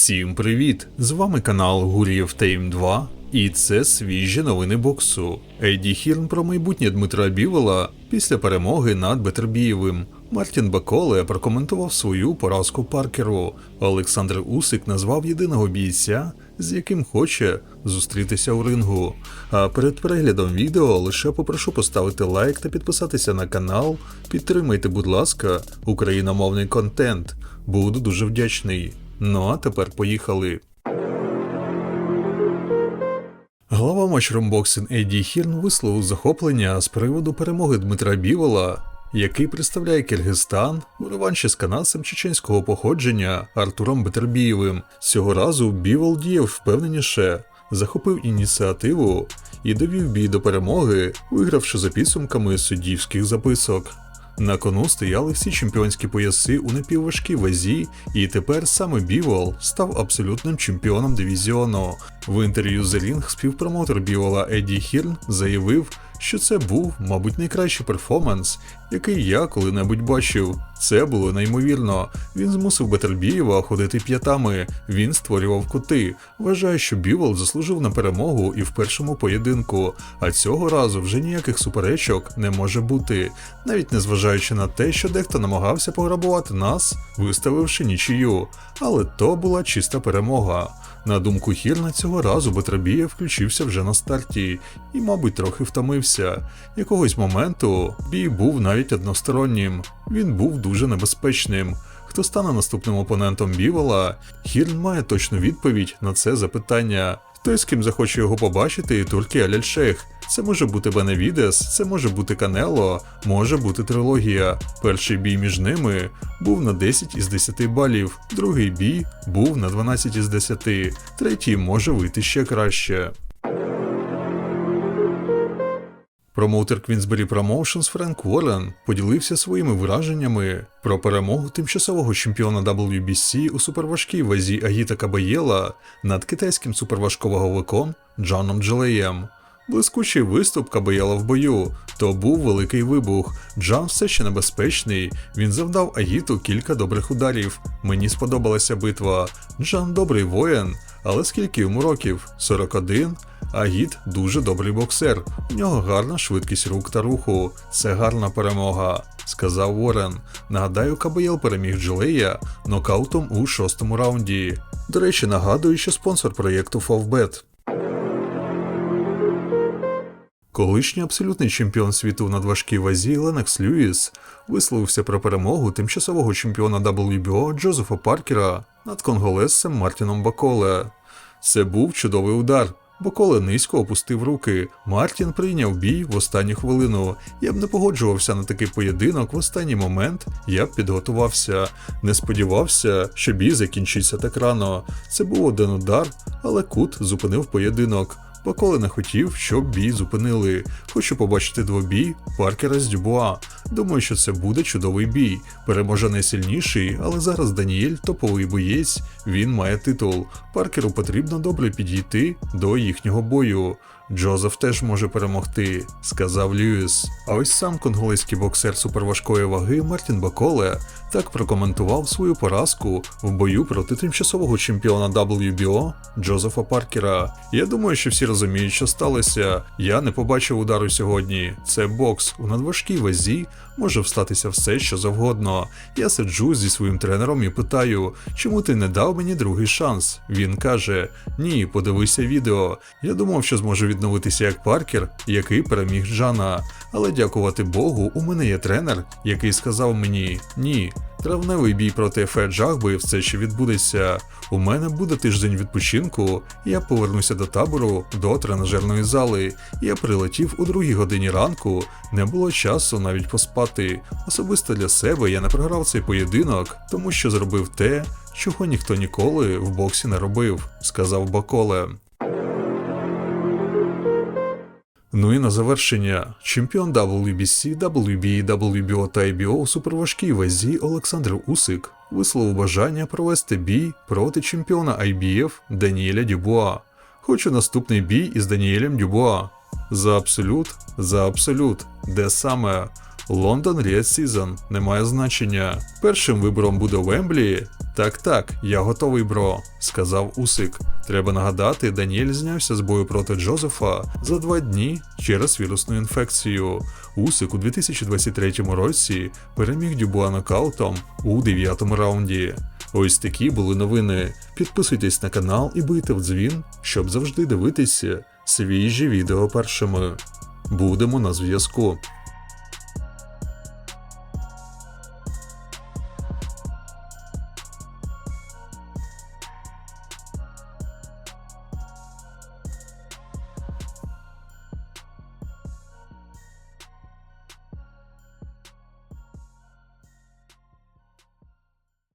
Всім привіт! З вами канал Гурієв Тейм 2, і це свіжі новини боксу. Еді Хірн про майбутнє Дмитра Бівола після перемоги над Бетербієвим. Мартін Баколе прокоментував свою поразку Паркеру. Олександр Усик назвав єдиного бійця, з яким хоче зустрітися у рингу. А перед переглядом відео лише попрошу поставити лайк та підписатися на канал. Підтримайте, будь ласка, україномовний контент. Буду дуже вдячний. Ну а тепер поїхали. Глава Boxing Еді Хірн висловив захоплення з приводу перемоги Дмитра Бівола, який представляє Киргизстан у реванші з канадцем чеченського походження Артуром Бетербієвим. Цього разу Бівол діяв впевненіше, захопив ініціативу і довів бій до перемоги, вигравши за підсумками суддівських записок. На кону стояли всі чемпіонські пояси у напівважкій вазі, і тепер саме Бівол став абсолютним чемпіоном дивізіону. В інтерв'ю The Ring співпромоутер Бівола Еді Хірн заявив, що це був, мабуть, найкращий перформанс, який я коли-небудь бачив. Це було неймовірно. Він змусив Бетербієва ходити п'ятами, він створював кути. Вважаю, що Бівол заслужив на перемогу і в першому поєдинку, а цього разу вже ніяких суперечок не може бути, навіть незважаючи на те, що дехто намагався пограбувати нас, виставивши нічию. Але то була чиста перемога. На думку Хірна, цього разу Батрабія включився вже на старті і, мабуть, трохи втомився. Якогось моменту бій був навіть одностороннім. Він був дуже небезпечним. Хто стане наступним опонентом Бівола? Хірн має точну відповідь на це запитання. Той, з ким захоче його побачити, Туркі Аляльшех. Це може бути Беневідес, це може бути Канело, може бути трилогія. Перший бій між ними був на 10 із 10 балів, другий бій був на 12 із 10, третій може вийти ще краще. Промоутер Queensberry Promotions Френк Уоррен поділився своїми враженнями про перемогу тимчасового чемпіона WBC у суперважкій вазі Агіта Кабаєла над китайським суперважковаговиком Джоном Джилеєм. Блискучий виступ Кабаєла в бою. То був великий вибух. Джан все ще небезпечний. Він завдав Агіту кілька добрих ударів. Мені сподобалася битва. Джан добрий воїн, але скільки йому років? 41? Агіт дуже добрий боксер. У нього гарна швидкість рук та руху. Це гарна перемога, сказав Уоррен. Нагадаю, Кабаєл переміг Джилея нокаутом у шостому раунді. До речі, нагадую, що спонсор проєкту Favbet. Колишній абсолютний чемпіон світу в надважкій вазі Ленекс Льюіс висловився про перемогу тимчасового чемпіона WBO Джозефа Паркера над конголезцем Мартіном Баколе. Це був чудовий удар. Боколе низько опустив руки. Мартін прийняв бій в останню хвилину. Я б не погоджувався на такий поєдинок в останній момент. Я б підготувався. Не сподівався, що бій закінчиться так рано. Це був один удар, але кут зупинив поєдинок. Баколе не хотів, щоб бій зупинили. Хочу побачити двобій Паркера з Дюбуа. Думаю, що це буде чудовий бій. Переможе найсильніший, але зараз Даніель топовий боєць, він має титул. Паркеру потрібно добре підійти до їхнього бою. Джозеф теж може перемогти, сказав Льюіс. А ось сам конголезький боксер суперважкої ваги Мартін Баколе так прокоментував свою поразку в бою проти тимчасового чемпіона WBO Джозефа Паркера. Я думаю, що всі розуміють, що сталося. Я не побачив удару сьогодні. Це бокс у надважкій вазі. Може встатися все, що завгодно. Я сиджу зі своїм тренером і питаю, чому ти не дав мені другий шанс? Він каже: Ні, подивися відео. Я думав, що зможу відновитися як Паркер, який переміг Джана. Але дякувати Богу, у мене є тренер, який сказав мені ні. Травневий бій проти Фе Джагби все ще відбудеться. У мене буде тиждень відпочинку, я повернуся до табору до тренажерної зали. Я прилетів у другій годині ранку, не було часу навіть поспати. Особисто для себе я не програв цей поєдинок, тому що зробив те, чого ніхто ніколи в боксі не робив, сказав Баколе. Ну і на завершення, чемпіон WBC, WBA, WBO та IBO у суперважкій вазі Олександр Усик висловив бажання провести бій проти чемпіона IBF Даніеля Дюбуа. Хочу наступний бій із Даніелем Дюбуа. За абсолют, за абсолют, де саме Лондон Ріад Сізон немає значення. Першим вибором буде Вемблі. Так, так, я готовий, бро, сказав Усик. Треба нагадати, Даніель знявся з бою проти Джозефа за два дні через вірусну інфекцію. Усик у 2023 році переміг Дюбуа нокаутом у дев'ятому раунді. Ось такі були новини. Підписуйтесь на канал і бийте в дзвін, щоб завжди дивитися свіжі відео першими. Будемо на зв'язку.